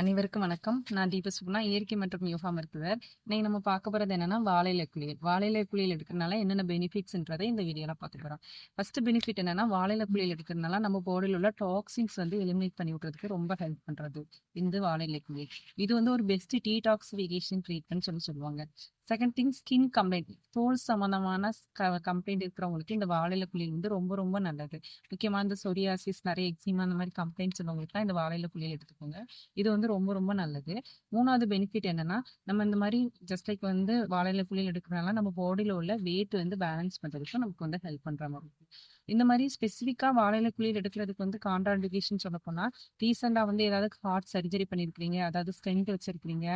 அனைவருக்கும் வணக்கம். நான் தீப சுகுணா இயற்கை மற்றும் யோகா மருத்துவர். இன்னைக்கு நம்ம பார்க்க போறது என்னன்னா வாழையிலை குளியல். வாழை குளியல் எடுக்கிறதுனால என்னென்ன பெனிஃபிட்ஸ்ன்றதை இந்த வீடியோல பார்க்க போறோம் ஃபர்ஸ்ட் பெனிஃபிட் என்னன்னா வாழையிலை குளியல் எடுக்கிறதுனால நம்ம பாடியில் உள்ள டாக்ஸின்ஸ் வந்து எலிமினேட் பண்ணி விடுறதுக்கு ரொம்ப ஹெல்ப் பண்றது இந்த வாழையிலை குளியல். இது வந்து ஒரு பெஸ்ட் டீடாக்சிஃபிகேஷன் ட்ரீட்மெண்ட் சொல்லி சொல்லுவாங்க. செகண்ட் திங் ஸ்கின் கம்ப்ளைண்ட் தோல் சம்பந்தமான கம்ப்ளைண்ட் இருக்கிறவங்களுக்கு இந்த வாழையில குளியல் வந்து ரொம்ப ரொம்ப நல்லது. முக்கியமா இந்த சொரியாசிஸ் நிறைய எக்ஸிமா அந்த மாதிரி கம்ப்ளைண்ட்ஸ் உள்ளவங்களுக்கு இந்த வாழையில குளியல் எடுத்துக்கோங்க. இது வந்து ரொம்ப ரொம்ப நல்லது. மூணாவது பெனிஃபிட் என்னன்னா நம்ம இந்த மாதிரி ஜஸ்ட் லைக் வந்து வாழையில புள்ளியில் எடுக்கிறனால நம்ம பாடியில உள்ள வெயிட் வந்து பேலன்ஸ் பண்றதுக்கு நமக்கு வந்து ஹெல்ப் பண்ற மாதிரி இந்த மாதிரி ஸ்பெசிஃபிக்கா வாழையில குளியல் எடுக்கிறதுக்கு வந்து கான்ட்ராண்டிகேஷன் சொல்ல போனால் ரீசெண்டா வந்து ஏதாவது ஹார்ட் சர்ஜரி பண்ணியிருக்கிறீங்க அதாவது ஸ்டென்ட் வச்சிருக்கீங்க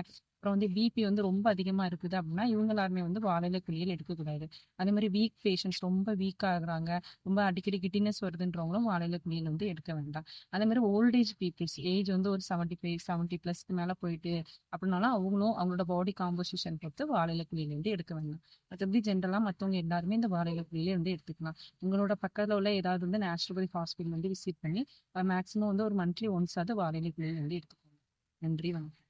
அப்புறம் வந்து பிபி வந்து ரொம்ப அதிகமா இருக்குது அப்படின்னா இவங்க எல்லாருமே வந்து வாழையில குளியல் எடுக்கக்கூடாது. அதே மாதிரி வீக் பேஷண்ட்ஸ் ரொம்ப வீக் ஆகுறாங்க ரொம்ப அடிக்கடி கிட்டினஸ் வருதுன்றவங்களும் வாழையில கிளியல் வந்து எடுக்க வேண்டாம். அதே மாதிரி ஓல்டேஜ் பீப்புள்ஸ் ஏஜ் வந்து ஒரு செவன்டி ஃபைவ் செவன்டி பிளஸ்க்கு மேல போயிட்டு அப்படின்னாலும் அவங்களும் அவங்களோட பாடி காம்போசிஷன் பொறுத்து வாழையில கிளியல் வந்து எடுக்க வேண்டாம். மற்றபடி ஜென்ரலா மற்றவங்க எல்லாருமே இந்த வாழையில கிளியல் வந்து எடுத்துக்கலாம். உங்களோட பக்கத்துல உள்ள ஏதாவது வந்து நேச்சுரோபதி ஹாஸ்பிட்டல் வந்து விசிட் பண்ணி மேக்ஸிமம் வந்து ஒரு மந்த்லி ஒன்ஸ் ஆகுது வாழையில கிளியல் வந்து எடுத்துக்கோங்க. நன்றி வணக்கம்.